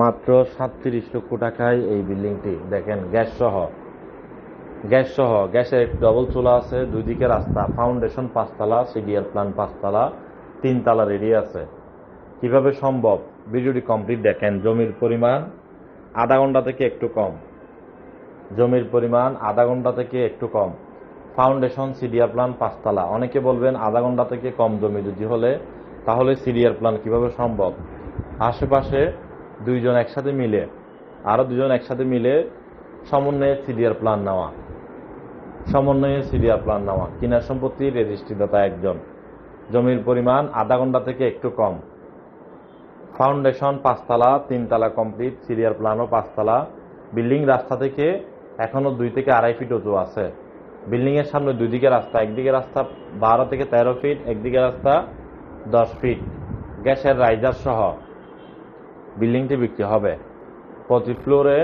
মাত্র সাতত্রিশ লক্ষ টাকায় এই বিল্ডিংটি। দেখেন গ্যাস সহ গ্যাস সহ গ্যাসের ডবল চুলা আছে দুই দিকে রাস্তা। ফাউন্ডেশন পাঁচতলা সিডিআর প্ল্যান পাঁচতলা, তিনতলা রেডি আছে। কীভাবে সম্ভব? ভিডিওটি কমপ্লিট দেখেন। জমির পরিমাণ আধা ঘণ্টা থেকে একটু কম। জমির পরিমাণ আধা ঘণ্টা থেকে একটু কম। ফাউন্ডেশন সিডিআর প্ল্যান পাঁচতলা। অনেকে বলবেন আধা ঘণ্টা থেকে কম জমি যদি হলে, তাহলে সিডিআর প্ল্যান কীভাবে সম্ভব? আশেপাশে দুইজন একসাথে মিলে আরও দুজন একসাথে মিলে সমন্বয়ে সিডিআর প্ল্যান নেওয়া। সমন্বয়ে সিডিআর প্ল্যান নেওয়া। কিনা সম্পত্তি রেজিস্ট্রিদাতা একজন। জমির পরিমাণ আধা ঘণ্টা থেকে একটু কম। ফাউন্ডেশন পাঁচতলা, তিনতলা কমপ্লিট সিরিয়ার প্ল্যানও পাঁচতলা। বিল্ডিং রাস্তা থেকে এখনও দুই থেকে আড়াই ফিট উঁচু আছে। বিল্ডিংয়ের সামনে দুই দিকে রাস্তা, একদিকে রাস্তা বারো থেকে তেরো ফিট, একদিকে রাস্তা দশ ফিট। গ্যাসের রাইজার সহ বিল্ডিংটি বিক্রি হবে। প্রতি ফ্লোরে,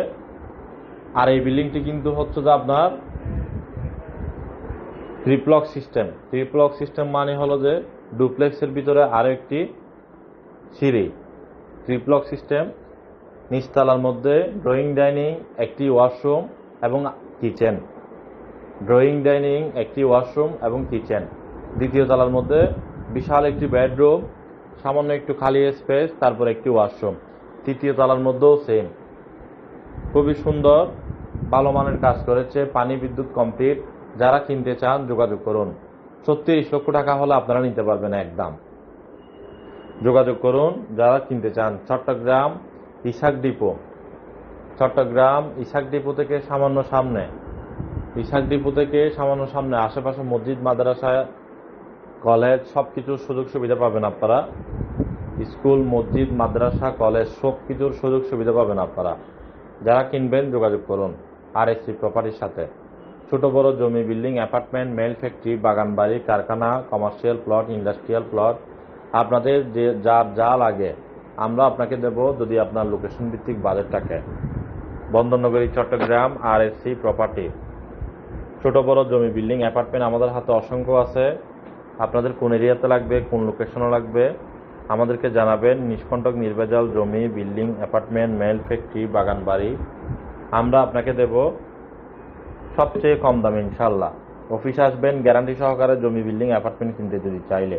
আর এই বিল্ডিংটি কিন্তু হচ্ছে যে আপনার ট্রিপ্লক সিস্টেম ট্রিপ্লক সিস্টেম মানে হলো যে ডুপ্লেক্সের ভিতরে আরও একটি সিঁড়ি। ট্রিপ্লক সিস্টেম নিচতলার মধ্যে ড্রয়িং ডাইনিং একটি ওয়াশরুম এবং কিচেন ড্রয়িং ডাইনিং একটি ওয়াশরুম এবং কিচেন দ্বিতীয় তলার মধ্যে বিশাল একটি বেডরুম সামান্য একটু খালি স্পেস তারপর একটি ওয়াশরুম তৃতীয় তলার মধ্যেও সেম খুবই সুন্দর, ভালো মানের কাজ করেছে, পানি বিদ্যুৎ কমপ্লিট যারা কিনতে চান, যোগাযোগ করুন। ছত্রিশ লক্ষ টাকা হলে আপনারা নিতে পারবেন একদম। যোগাযোগ করুন, যারা কিনতে চান। চট্টগ্রাম ইসাক ডিপো। চট্টগ্রাম ইসাক ডিপো থেকে সামান্য সামনে। ইসাক ডিপো থেকে সামান্য সামনে। আশেপাশে মসজিদ, মাদ্রাসা, কলেজ সব কিছুর সুযোগ সুবিধা পাবেন আপনারা। স্কুল, মসজিদ, মাদ্রাসা, কলেজ, সব কিছুর সুযোগ সুবিধা পাবেন আপনারা। যারা কিনবেন, যোগাযোগ করুন। আর এসি প্রপার্টির সাথে। ছোট, বড় জমি, বিল্ডিং, অ্যাপার্টমেন্ট, মেল ফ্যাক্টরি বাগান বাড়ি কারখানা, কমার্শিয়াল প্লট, ইন্ডাস্ট্রিয়াল প্লট। আপনাদের যে, যার যা লাগে, আমরা আপনাকে দেব যদি আপনার লোকেশন ভিত্তিক বাজেট থাকে। বন্দরনগরী, চট্টগ্রাম আর এসসি প্রপার্টি ছোট, বড় জমি, বিল্ডিং, অ্যাপার্টমেন্ট আমাদের হাতে অসংখ্য আছে। আপনাদের কোন এরিয়াতে লাগবে, কোন লোকেশনে লাগবে আমাদেরকে জানাবেন, নিষ্কণ্টক নির্ভেজাল জমি, বিল্ডিং, অ্যাপার্টমেন্ট, মেল, ফ্যাক্টরি, বাগান, বাড়ি। আমরা আপনাকে দেব সবচেয়ে কম দামে ইনশাল্লাহ অফিস আসবেন, গ্যারান্টি সহকারে জমি, বিল্ডিং, অ্যাপার্টমেন্ট কিনতে যদি চাইলে।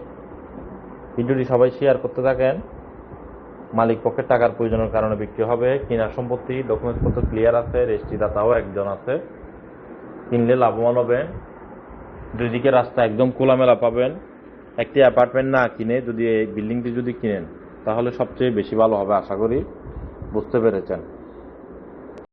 ভিডিওটি সবাই শেয়ার করতে থাকেন। মালিক পক্ষের টাকার প্রয়োজনের কারণে বিক্রি হবে। কিনা সম্পত্তি ডকুমেন্টসপত্র ক্লিয়ার আছে রেজিস্ট্রিদাতাও একজন আছে। কিনলে লাভবান হবেন। দুই দিকে রাস্তা একদম খোলামেলা পাবেন। একটি অ্যাপার্টমেন্ট না কিনে যদি এই বিল্ডিংটি যদি কিনেন, তাহলে সবচেয়ে বেশি ভালো হবে, আশা করি। বুঝতে পেরেছেন।